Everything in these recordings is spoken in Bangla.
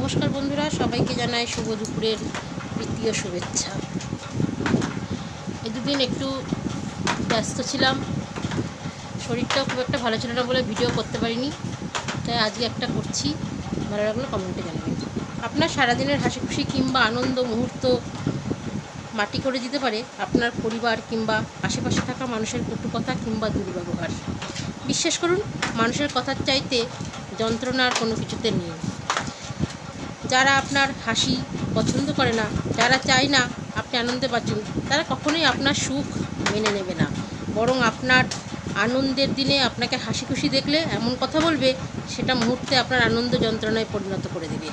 নমস্কার বন্ধুরা, সবাইকে জানাই শুভ দুপুরের তৃতীয় শুভেচ্ছা। এই দুদিন একটু ব্যস্ত ছিলাম। শরীরটাও খুব একটা ভালো ছিল না বলে ভিডিও করতে পারিনি। তাই আজকে একটা করছি। ভালো লাগল কমেন্টে জানাবেন। আপনার সারাদিনের হাসি খুশি কিংবা আনন্দ মুহূর্ত মাটি করে দিতে পারে আপনার পরিবার কিংবা আশেপাশে থাকা মানুষের কটু কথা কিংবা দুর্ব্যবহার। বিশ্বাস করুন, মানুষের কথার চাইতে যন্ত্রণার কোনো কিছুতে নেই। যারা আপনার হাসি পছন্দ করে না, যারা চায় না আপনি আনন্দে বাঁচুন, তারা কখনোই আপনার সুখ মেনে নেবে না। বরং আপনার আনন্দের দিনে আপনাকে হাসি খুশি দেখলে এমন কথা বলবে, সেটা মুহূর্তে আপনার আনন্দ যন্ত্রণায় পরিণত করে দেবে।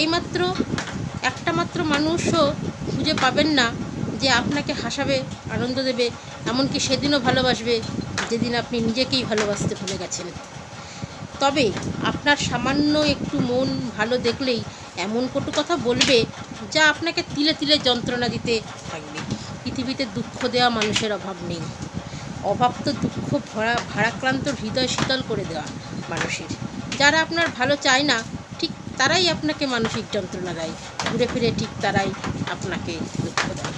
এইমাত্র একটা মাত্র মানুষও খুঁজে পাবেন না যে আপনাকে হাসাবে, আনন্দ দেবে, এমনকি সেদিনও ভালোবাসবে, যেদিন আপনি নিজেকেই ভালোবাসতে ভুলে গেছেন। তবে আপনার সামান্য একটু মন ভালো দেখলেই এমন কটু কথা বলবে যা আপনাকে তিলে তিলে যন্ত্রণা দিতে থাকবে। পৃথিবীতে দুঃখ দেওয়া মানুষের অভাব নেই। অভাব তো দুঃখ ভরা ভারাক্রান্ত হৃদয় শীতল করে দেওয়া মানুষের। যারা আপনার ভালো চায় না, ঠিক তারাই আপনাকে মানসিক যন্ত্রণা দেয়। ঘুরে ফিরে ঠিক তারাই আপনাকে দুঃখ দেয়।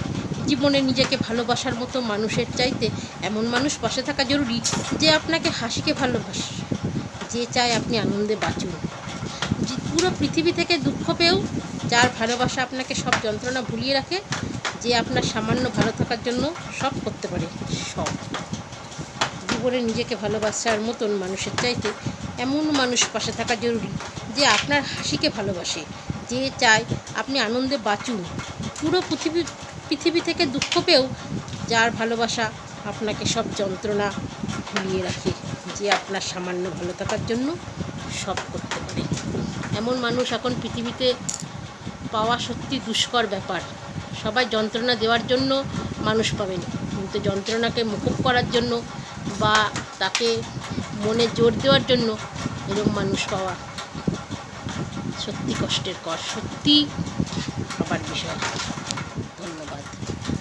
জীবনে নিজেকে ভালোবাসার মতো মানুষের চাইতে এমন মানুষ পাশে থাকা জরুরি যে আপনাকে হাসিকে ভালোবাসে। যে চায় আপনি আনন্দে বাঁচুন। পুরো পৃথিবী থেকে দুঃখ পেয়েও, যার ভালোবাসা আপনাকে সব যন্ত্রণা ভুলিয়ে রাখে, যে আপনার সামান্য ভালো থাকার জন্য সব করতে পারে, সব। জীবনে নিজেকে ভালোবাসার মতন মানুষের চাইতে এমন মানুষ পাশে থাকা জরুরি যে আপনার হাসিকে ভালোবাসে, যে চায় আপনি আনন্দে বাঁচুন। পুরো পৃথিবী পৃথিবী থেকে দুঃখ পেয়েও, যার ভালোবাসা আপনাকে সব যন্ত্রণা ভুলিয়ে রাখে। যে আপনার সামান্য ভালো থাকার জন্য সব করতে পারে। এমন মানুষ এখন পৃথিবীতে পাওয়া সত্যি দুষ্কর ব্যাপার। সবাই যন্ত্রণা দেওয়ার জন্য মানুষ পাবেন কিন্তু যন্ত্রণাকে মুকুব করার জন্য বা তাকে মনে জোর দেওয়ার জন্য এরকম মানুষ পাওয়া সত্যি কষ্টের কর, সত্যি আবার বিষয়।